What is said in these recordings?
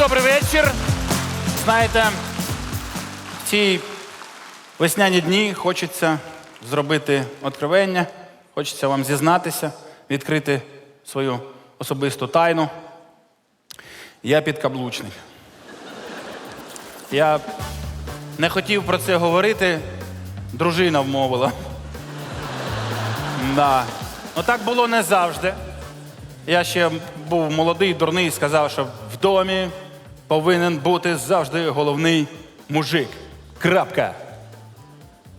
добрий вечір. Знаєте, в ці весняні дні хочеться зробити откровення, хочеться вам зізнатися, відкрити свою особисту тайну. Я підкаблучник. Я не хотів про це говорити, дружина вмовила. Да. Ну так було не завжди. Я ще був молодий, дурний сказав, що в домі повинен бути завжди головний мужик. Крапка.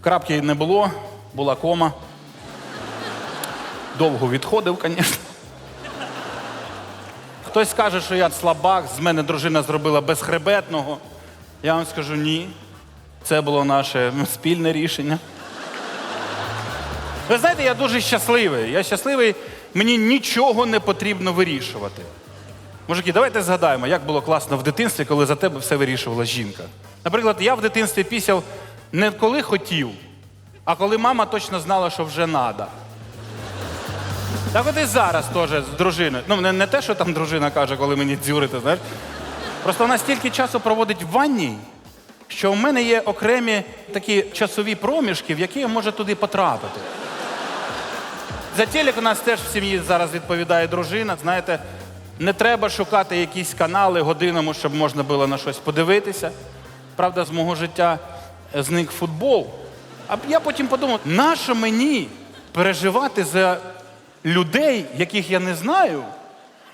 Крапки не було, була кома. Довго відходив, звісно. Хтось скаже, що я слабак, з мене дружина зробила безхребетного. Я вам скажу ні. Це було наше спільне рішення. Ви знаєте, я дуже щасливий. Я щасливий, мені нічого не потрібно вирішувати. Мужики, давайте згадаємо, як було класно в дитинстві, коли за тебе все вирішувала жінка. Наприклад, я в дитинстві пісяв не коли хотів, а коли мама точно знала, що вже надо. Так от і зараз теж з дружиною. Ну, не, не те, що там дружина каже, коли мені дзюрити, знаєш. Просто вона стільки часу проводить в ванні, що в мене є окремі такі часові проміжки, в які я можу туди потрапити. За телек у нас теж в сім'ї зараз відповідає дружина. Знаєте, не треба шукати якісь канали годинами, щоб можна було на щось подивитися. Правда, з мого життя е, зник футбол. А я потім подумав, нащо мені переживати за людей, яких я не знаю,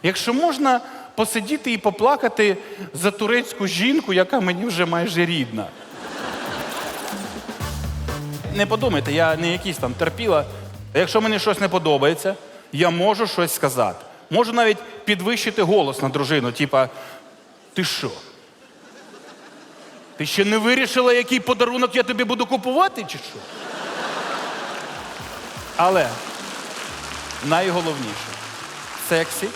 якщо можна посидіти і поплакати за турецьку жінку, яка мені вже майже рідна. Не подумайте, я не якийсь там терпіла. Якщо мені щось не подобається, я можу щось сказати. Можу навіть підвищити голос на дружину, типа, ти що? Ти ще не вирішила, який подарунок я тобі буду купувати, чи що? Але найголовніше в сексі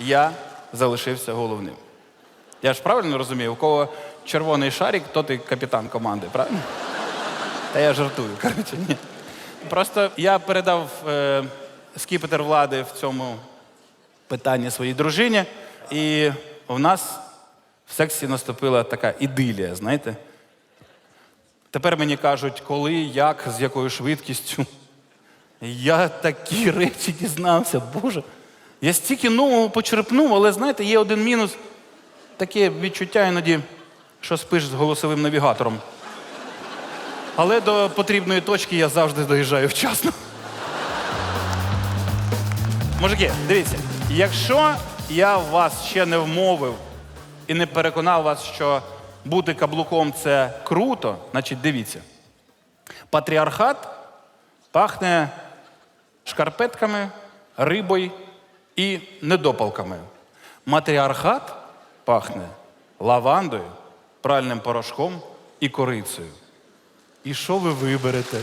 я залишився головним. Я ж правильно розумію, у кого червоний шарик, то ти капітан команди, правильно? Та я жартую, коротше, ні. Просто я передав е, скіпетр влади в цьому питанні своїй дружині, і в нас в сексі наступила така ідилія, знаєте. Тепер мені кажуть, коли, як, з якою швидкістю. Я такі речі дізнався, Боже. Я стільки нового почерпнув, але знаєте, є один мінус. Таке відчуття іноді, що спиш з голосовим навігатором. Але до потрібної точки я завжди доїжджаю вчасно. Мужики, дивіться, якщо я вас ще не вмовив і не переконав вас, що бути каблуком це круто, значить дивіться. Патріархат пахне шкарпетками, рибою і недопалками. Матріархат пахне лавандою, пральним порошком і корицею. І що ви виберете?